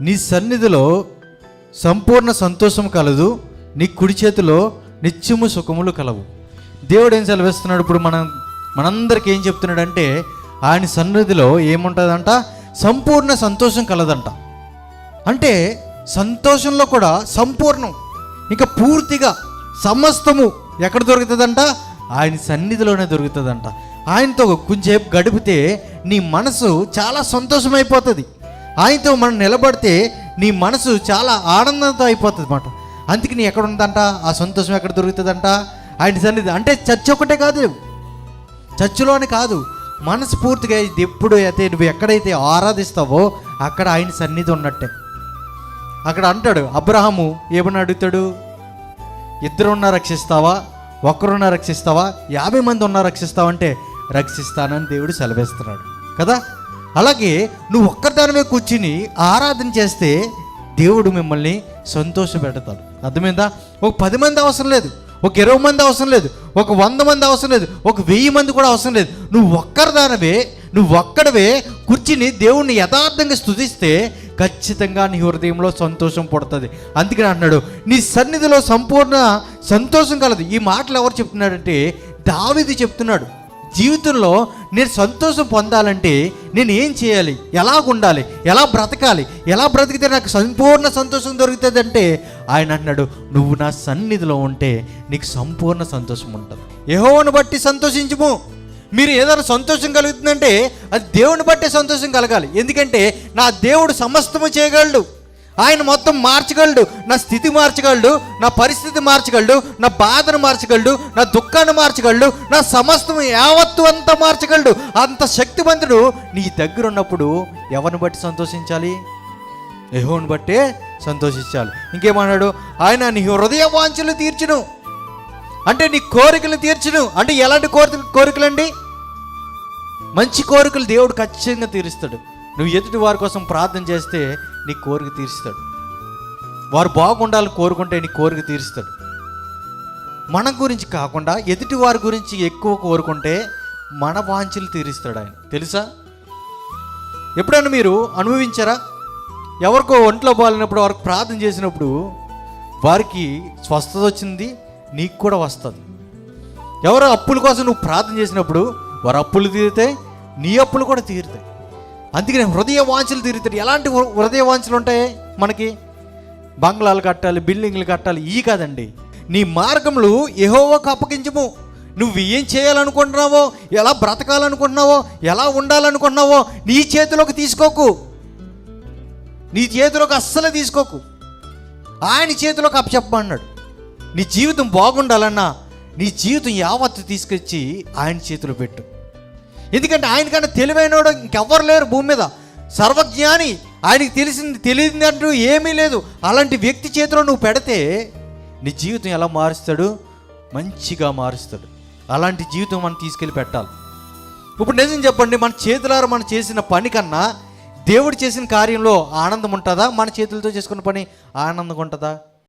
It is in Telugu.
నీ సన్నిధిలో సంపూర్ణ సంతోషం కలదు నీ కుడి చేతిలో నిత్యము సుఖములు కలవు. దేవుడు ఏం సెలవిస్తున్నాడు ఇప్పుడు మనం మనందరికి ఏం చెప్తున్నాడంటే ఆయన సన్నిధిలో ఏముంటుందంట? సంపూర్ణ సంతోషం కలదంట. అంటే సంతోషంలో కూడా సంపూర్ణం ఇంకా పూర్తిగా సమస్తము ఎక్కడ దొరుకుతుందంట? ఆయన సన్నిధిలోనే దొరుకుతుందంట. ఆయనతో కొంచెంసేపు గడిపితే నీ మనసు చాలా సంతోషమైపోతుంది. ఆయనతో మనం నిలబడితే నీ మనసు చాలా ఆనందంతో అయిపోతుంది అనమాట నీ ఎక్కడ ఉందంట ఆ సంతోషం ఎక్కడ దొరుకుతుందంట? ఆయన సన్నిధి అంటే చర్చ ఒకటే కాదు చర్చిలోనే కాదు. మనస్ఫూర్తిగా ఇది ఎప్పుడు అయితే నువ్వు ఎక్కడైతే ఆరాధిస్తావో అక్కడ ఆయన సన్నిధి ఉన్నట్టే. అక్కడ అంటాడు అబ్రహము ఏమని అడుగుతాడు? ఇద్దరు ఉన్నా రక్షిస్తావా? ఒక్కరున్నా రక్షిస్తావా? యాభై మంది ఉన్నా రక్షిస్తావా అంటే రక్షిస్తానని దేవుడు సెలవిస్తున్నాడు. కదా? అలాగే నువ్వు ఒక్కదానివే కూర్చుని ఆరాధన చేస్తే దేవుడు మిమ్మల్ని సంతోషపెడతాడు. అర్థమైందా? ఒక పది మంది అవసరం లేదు ఒక ఇరవై మంది అవసరం లేదు ఒక వంద మంది అవసరం లేదు ఒక వెయ్యి మంది కూడా అవసరం లేదు. నువ్వు ఒక్కరిదానవే నువ్వు ఒక్కడవే కూర్చుని దేవుణ్ణి యథార్థంగా స్తుతిస్తే ఖచ్చితంగా నీ హృదయంలో సంతోషం పుడుతుంది. అందుకని అన్నాడు నీ సన్నిధిలో సంపూర్ణ సంతోషం కలదు. ఈ మాటలు ఎవరు చెప్తున్నాడంటే దావిది చెప్తున్నాడు. జీవితంలో నేను సంతోషం పొందాలంటే నేను ఏం చేయాలి? ఎలా ఉండాలి? ఎలా బ్రతకాలి? ఎలా బ్రతికితే నాకు సంపూర్ణ సంతోషం దొరుకుతుంది అంటే ఆయన అన్నాడు నువ్వు నా సన్నిధిలో ఉంటే నీకు సంపూర్ణ సంతోషం ఉంటుంది. యెహోవాను బట్టి సంతోషించము. మీరు ఏదైనా సంతోషం కలుగుతుందంటే అది దేవుని బట్టే సంతోషం కలగాలి. ఎందుకంటే నా దేవుడు సమస్తము చేయగలడు. ఆయన మొత్తం మార్చగలడు. నా స్థితి మార్చగలడు నా పరిస్థితి మార్చగలడు నా బాధను మార్చగలడు నా దుఃఖాన్ని మార్చగలడు నా సమస్తం యావత్తు అంతా మార్చగలడు. అంత శక్తివంతుడు నీ దగ్గర ఉన్నప్పుడు ఎవరిని బట్టి సంతోషించాలి? యహోని బట్టే సంతోషించాలి. ఇంకేమన్నాడు? ఆయన నీ హృదయ వాంఛలు తీర్చును. అంటే నీ కోరికలు తీర్చును. అంటే ఎలాంటి కోరిక కోరికలండి? మంచి కోరికలు దేవుడు ఖచ్చితంగా తీరుస్తాడు. నువ్వు ఎదుటి వారి కోసం ప్రార్థన చేస్తే నీ కోరిక తీరుస్తాడు. వారు బాగుండాలని కోరుకుంటే నీ కోరిక తీరుస్తాడు. మన గురించి కాకుండా ఎదుటి వారి గురించి ఎక్కువ కోరుకుంటే మన వాంఛలు తీరుస్తాడు ఆయన. తెలుసా? ఎప్పుడైనా మీరు అనుభవించారా? ఎవరికో ఒంట్లో బాగాలినప్పుడు వారికి ప్రార్థన చేసినప్పుడు వారికి స్వస్థత వచ్చింది నీకు కూడా వస్తుంది. ఎవరో అప్పుల కోసం నువ్వు ప్రార్థన చేసినప్పుడు వారు అప్పులు తీరుతాయి నీ అప్పులు కూడా తీరుతాయి. అందుకనే హృదయ వాంఛలు తీరుతాయి ఎలాంటి హృదయ వాంఛలు ఉంటాయి మనకి? బంగ్లాలు కట్టాలి బిల్డింగ్లు కట్టాలి ఈ కాదండి. నీ మార్గములు ఎహోవాకు అప్పగించము. నువ్వు ఏం చేయాలనుకుంటున్నావో ఎలా బ్రతకాలనుకుంటున్నావో ఎలా ఉండాలనుకుంటున్నావో నీ చేతిలోకి తీసుకోకు. నీ చేతిలోకి అస్సలు తీసుకోకు. ఆయన చేతిలోకి అప్పచెప్పమన్నాడు. నీ జీవితం బాగుండాలన్నా నీ జీవితం యావత్తు తీసుకొచ్చి ఆయన చేతిలో పెట్టు. ఎందుకంటే ఆయనకన్నా తెలివైనవాడు ఇంకెవ్వరు లేరు భూమి మీద. సర్వజ్ఞాని ఆయనకి తెలిసింది తెలియదు అంటూ ఏమీ లేదు. అలాంటి వ్యక్తి చేతిలో నువ్వు పెడితే నీ జీవితం ఎలా మారుస్తాడు? మంచిగా మారుస్తాడు. అలాంటి జీవితం మనం తీసుకెళ్ళి పెట్టాలి. ఇప్పుడు నిజం చెప్పండి మన చేతులారా మనం చేసిన పని కన్నా దేవుడు చేసిన కార్యంలో ఆనందం ఉంటుందా? మన చేతులతో చేసుకున్న పని ఆనందంగా ఉంటుందా?